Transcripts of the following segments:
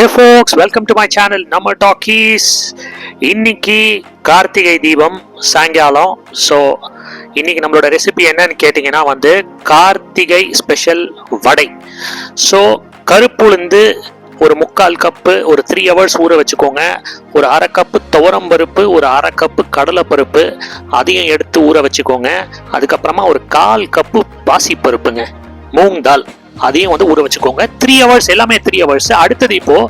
Hey folks welcome to my channel Namma talkies இன்னைக்கு கார்த்திகை தீபம் சாயங்காலம். ஸோ இன்னைக்கு நம்மளோட ரெசிபி என்னன்னு கேட்டிங்கன்னா வந்து கார்த்திகை ஸ்பெஷல் வடை. ஸோ கருப்புளுந்து ஒரு முக்கால் கப்பு ஒரு த்ரீ ஹவர்ஸ் ஊற வச்சுக்கோங்க. ஒரு அரை கப்பு துவரம் பருப்பு ஒரு அரை கப்பு கடலைப்பருப்பு அதையும் எடுத்து ஊற வச்சுக்கோங்க. அதுக்கப்புறமா ஒரு கால் கப்பு பாசிப்பருப்புங்க. மூங் தால் அதையும் வந்து ஊற வச்சுக்கோங்க. த்ரீ ஹவர்ஸ் எல்லாமே த்ரீ ஹவர்ஸ் அடுத்தது இப்போது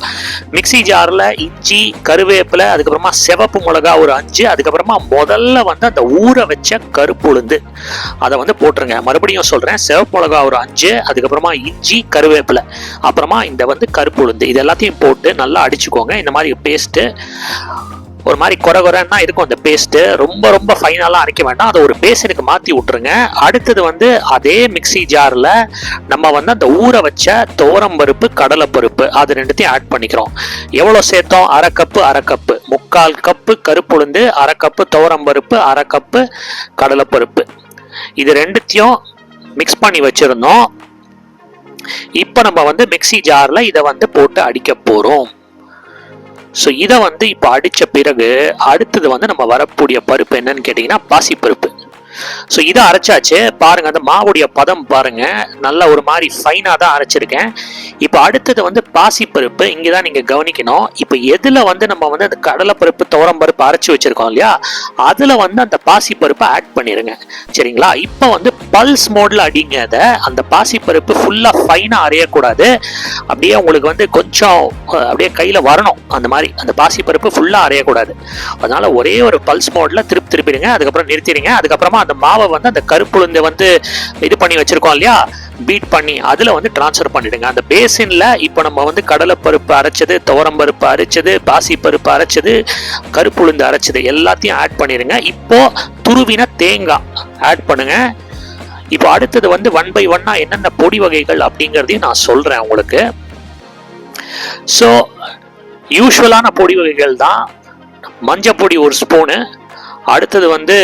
மிக்ஸி ஜாரில் இஞ்சி கருவேப்பிலை அதுக்கப்புறமா சிவப்பு மிளகா ஒரு அஞ்சு அதுக்கப்புறமா முதல்ல வந்து அந்த ஊற வச்ச கருப்பு உளுந்து. அதை வந்து போட்டுருங்க. மறுபடியும் சொல்கிறேன் சிவப்பு மிளகா ஒரு அஞ்சு அதுக்கப்புறமா இஞ்சி கருவேப்பிலை அப்புறமா இந்த வந்து கருப்பு உளுந்து. இது எல்லாத்தையும் போட்டு நல்லா அடிச்சுக்கோங்க. இந்த மாதிரி பேஸ்ட்டு ஒரு மாதிரி குறை குறைன்னா இருக்கும் அந்த பேஸ்ட்டு ரொம்ப ரொம்ப ஃபைனலாக அரைக்க வேண்டாம். அதை ஒரு பேசனுக்கு மாற்றி விட்டுருங்க. அடுத்தது வந்து அதே மிக்ஸி ஜாரில் நம்ம வந்து அந்த ஊற வச்ச தோரம் பருப்பு கடலைப்பருப்பு அது ரெண்டுத்தையும் ஆட் பண்ணிக்கிறோம். எவ்வளோ சேர்த்தோம்? அரை கப்பு அரை கப்பு முக்கால் கப்பு கருப்புளுந்து அரை கப்பு துவரம் பருப்பு அரை கப்பு கடலைப்பருப்பு இது ரெண்டுத்தையும் மிக்ஸ் பண்ணி வச்சுருந்தோம். இப்போ நம்ம வந்து மிக்ஸி ஜாரில் இதை வந்து போட்டு அடிக்க போகிறோம் ஸோ இதை வந்து இப்போ அடித்த பிறகு அடுத்தது வந்து நம்ம வரக்கூடிய பருப்பு என்னன்னு கேட்டிங்கன்னா பாசிப்பருப்பு. ஸோ இதை அரைச்சாச்சு. பாருங்க அந்த மாவுடைய பதம் பாருங்க. நல்ல ஒரு மாதிரி ஃபைனாக தான் அரைச்சிருக்கேன். இப்போ அடுத்தது வந்து பாசிப்பருப்பு. இங்கே தான் நீங்கள் கவனிக்கணும். இப்போ எதில் வந்து நம்ம வந்து அந்த கடலைப்பருப்பு துவரம் பருப்பு அரைச்சி வச்சுருக்கோம் இல்லையா? அதில் வந்து அந்த பாசிப்பருப்பை ஆட் பண்ணிடுங்க சரிங்களா? இப்போ வந்து பல்ஸ் மோடில் அடிங்க அதை. அந்த பாசிப்பருப்பு ஃபுல்லாக ஃபைனாக அரையக்கூடாது. அப்படியே உங்களுக்கு வந்து கொஞ்சம் அப்படியே கையில் வரணும். அந்த மாதிரி அந்த பாசிப்பருப்பு ஃபுல்லாக அரையக்கூடாது. அதனால் ஒரே ஒரு பல்ஸ் மோடில் திருப்பி திருப்பிடுங்க. அதுக்கப்புறம் நிறுத்திடுங்க. அதுக்கப்புறமா அந்த மாவை வந்து அந்த கருப்புளுந்து வந்து இது பண்ணி வச்சுருக்கோம் இல்லையா? பீட் பண்ணி அதில் வந்து ட்ரான்ஸ்ஃபர் பண்ணிடுங்க. அந்த பேசினில் இப்போ நம்ம வந்து கடலைப்பருப்பு அரைச்சது துவரம்பருப்பு அரைச்சது பாசிப்பருப்பு அரைச்சது கருப்புளுந்து அரைச்சது எல்லாத்தையும் ஆட் பண்ணிடுங்க. இப்போது துருவின தேங்காய் ஆட் பண்ணுங்கள் இப்போ அடுத்தது வந்து ஒன் பை ஒன்னா என்னென்ன பொடி வகைகள் அப்படிங்கிறதையும் நான் சொல்கிறேன் உங்களுக்கு. ஸோ யூஸ்வலான பொடி வகைகள் தான். மஞ்சள் பொடி ஒரு ஸ்பூனு அடுத்தது வந்து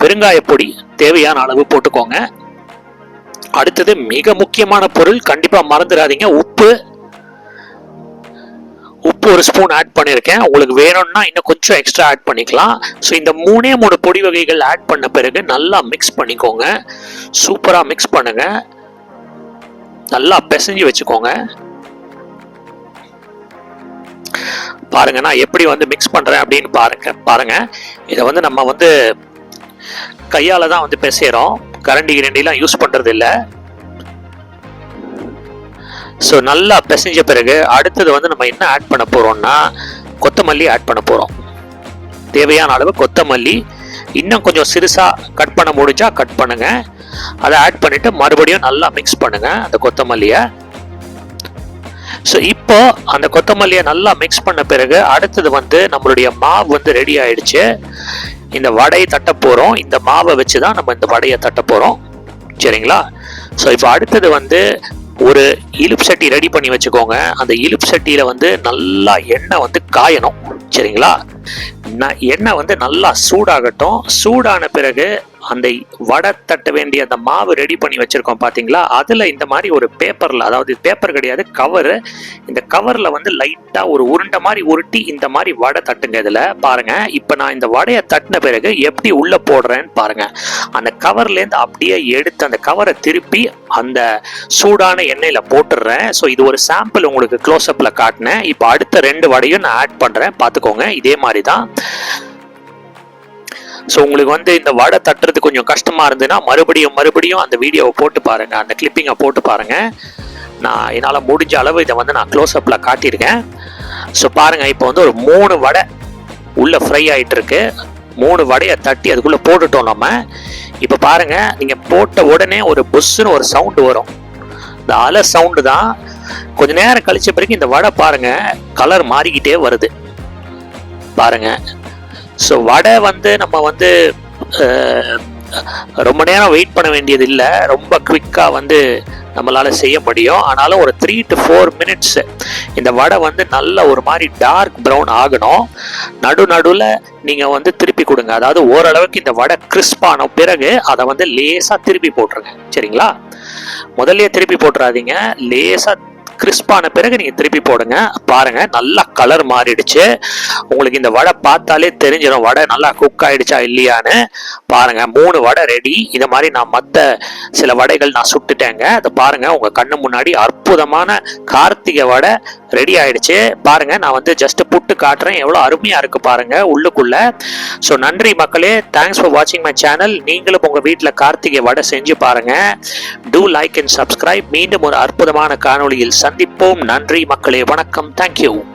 பெருங்காய பொடி தேவையான அளவு போட்டுக்கோங்க. அடுத்தது மிக முக்கியமான பொருள் கண்டிப்பாக மறந்துடாதீங்க உப்பு. உப்பு ஒரு ஸ்பூன் ஆட் பண்ணியிருக்கேன் உங்களுக்கு வேணும்னா இன்னும் கொஞ்சம் எக்ஸ்ட்ரா ஆட் பண்ணிக்கலாம். ஸோ இந்த மூணே மூணு பொடி வகைகள் ஆட் பண்ண பிறகு நல்லா மிக்ஸ் பண்ணிக்கோங்க. சூப்பராக மிக்ஸ் பண்ணுங்க. நல்லா பிசைஞ்சு வச்சுக்கோங்க. பாருங்க நான் எப்படி வந்து மிக்ஸ் பண்ணுறேன் அப்படின்னு பாருங்க பாருங்க. இதை வந்து நம்ம வந்து கையால் தான் வந்து பிசைகிறோம் கரண்டி கிரண்டிலாம் யூஸ் பண்ணுறது இல்லை ஸோ நல்லா பிசைஞ்ச பிறகு அடுத்தது வந்து நம்ம என்ன ஆட் பண்ண போகிறோம்னா கொத்தமல்லி ஆட் பண்ண போகிறோம் தேவையான அளவு கொத்தமல்லி. இன்னும் கொஞ்சம் சிறுசாக கட் பண்ண முடிஞ்சால் கட் பண்ணுங்கள் அதை ஆட் பண்ணிவிட்டு மறுபடியும் நல்லா மிக்ஸ் பண்ணுங்கள் அந்த கொத்தமல்லியை. ஸோ இப்போ அந்த கொத்தமல்லியை நல்லா மிக்ஸ் பண்ண பிறகு அடுத்தது வந்து நம்மளுடைய மாவு வந்து ரெடி ஆயிடுச்சு. இந்த வடையை தட்ட போகிறோம் இந்த மாவை வச்சு தான் நம்ம இந்த வடையை தட்ட போகிறோம் சரிங்களா? ஸோ இப்போ அடுத்தது வந்து ஒரு இலுப் சட்டி ரெடி பண்ணி வச்சுக்கோங்க. அந்த இலுப் சட்டியில் வந்து நல்லா எண்ணெய் வந்து காயணும். சரிங்களா? ந- எண்ணெய் வந்து நல்லா சூடாகட்டும். சூடான பிறகு அந்த வடை தட்ட வேண்டிய அந்த மாவு ரெடி பண்ணி வச்சுருக்கோம் பார்த்தீங்களா அதில் இந்த மாதிரி ஒரு பேப்பரில் அதாவது பேப்பர் கிடையாது கவரு இந்த கவரில் வந்து லைட்டாக ஒரு உருண்டை மாதிரி உருட்டி இந்த மாதிரி வடை தட்டுங்க இதில். பாருங்கள் இப்போ நான் இந்த வடையை தட்டின பிறகு எப்படி உள்ளே போடுறேன்னு பாருங்க. அந்த கவர்லேருந்து அப்படியே எடுத்து அந்த கவரை திருப்பி அந்த சூடான எண்ணெயில் போட்டுடுறேன். ஸோ இது ஒரு சாம்பிள் உங்களுக்கு க்ளோஸ்அப்பில் காட்டினேன். இப்போ அடுத்த ரெண்டு வடையும் நான் ஆட் பண்ணுறேன் பார்த்துக்கோங்க இதே மாதிரி தான் ஸோ உங்களுக்கு வந்து இந்த வடை தட்டுறது கொஞ்சம் கஷ்டமாக இருந்ததுன்னா மறுபடியும் மறுபடியும் அந்த வீடியோவை போட்டு பாருங்கள் அந்த கிளிப்பிங்கை போட்டு பாருங்கள் நான் என்னால் முடிஞ்ச அளவு இதை வந்து நான் க்ளோஸ்அப்பில் காட்டியிருக்கேன். ஸோ பாருங்கள் இப்போ வந்து ஒரு மூணு வடை உள்ளே ஃப்ரை ஆகிட்டுருக்கு மூணு வடையை தட்டி அதுக்குள்ளே போட்டுட்டோம் நம்ம. இப்போ பாருங்கள் நீங்கள் போட்ட உடனே ஒரு புஷ்ஷுன்னு ஒரு சவுண்டு வரும். இந்த அலை சவுண்டு தான். கொஞ்ச நேரம் கழிச்ச பிறகு இந்த வடை பாருங்கள் கலர் மாறிக்கிட்டே வருது. பாருங்கள் ஸோ வடை வந்து நம்ம வந்து ரொம்ப நேரம் வெயிட் பண்ண வேண்டியது இல்லை ரொம்ப குவிக்காக வந்து நம்மளால் செய்ய முடியும். ஆனாலும் ஒரு த்ரீ டு ஃபோர் மினிட்ஸு இந்த வடை வந்து நல்ல ஒரு மாதிரி டார்க் ப்ரௌன் ஆகணும். நடு நடுவில் நீங்கள் வந்து திருப்பி கொடுங்க. அதாவது ஓரளவுக்கு இந்த வடை கிறிஸ்பான பிறகு அதை வந்து லேசாக திருப்பி போட்டுருங்க. சரிங்களா? முதல்லையே திருப்பி போட்டுறாதீங்க. லேசாக கிறிஸ்பான பிறகு நீங்கள் திருப்பி போடுங்க. பாருங்கள் நல்லா கலர் மாறிடுச்சு. உங்களுக்கு இந்த வடை பார்த்தாலே தெரிஞ்சிடும் வடை நல்லா குக் ஆகிடுச்சா இல்லையான்னு. பாருங்கள் மூணு வடை ரெடி இதை மாதிரி நான் மற்ற சில வடைகள் நான் சுட்டுட்டேங்க. அதை பாருங்கள் உங்கள் கண்ணு முன்னாடி அற்புதமான கார்த்திகை வடை ரெடி ஆயிடுச்சு. பாருங்க நான் வந்து ஜஸ்ட் புட்டு காட்டுறேன். எவ்வளோ அருமையா இருக்கு பாருங்க உள்ளுக்குள்ள. ஸோ நன்றி மக்களே. தேங்க்ஸ் ஃபார் வாட்சிங் மை சேனல் நீங்களும் உங்க வீட்டில் கார்த்திகை வடை செஞ்சு பாருங்க. டூ லைக் அண்ட் சப்ஸ்கிரைப் மீண்டும் ஒரு அற்புதமான காணொலியில் சந்திப்போம். நன்றி மக்களே வணக்கம். தேங்க்யூ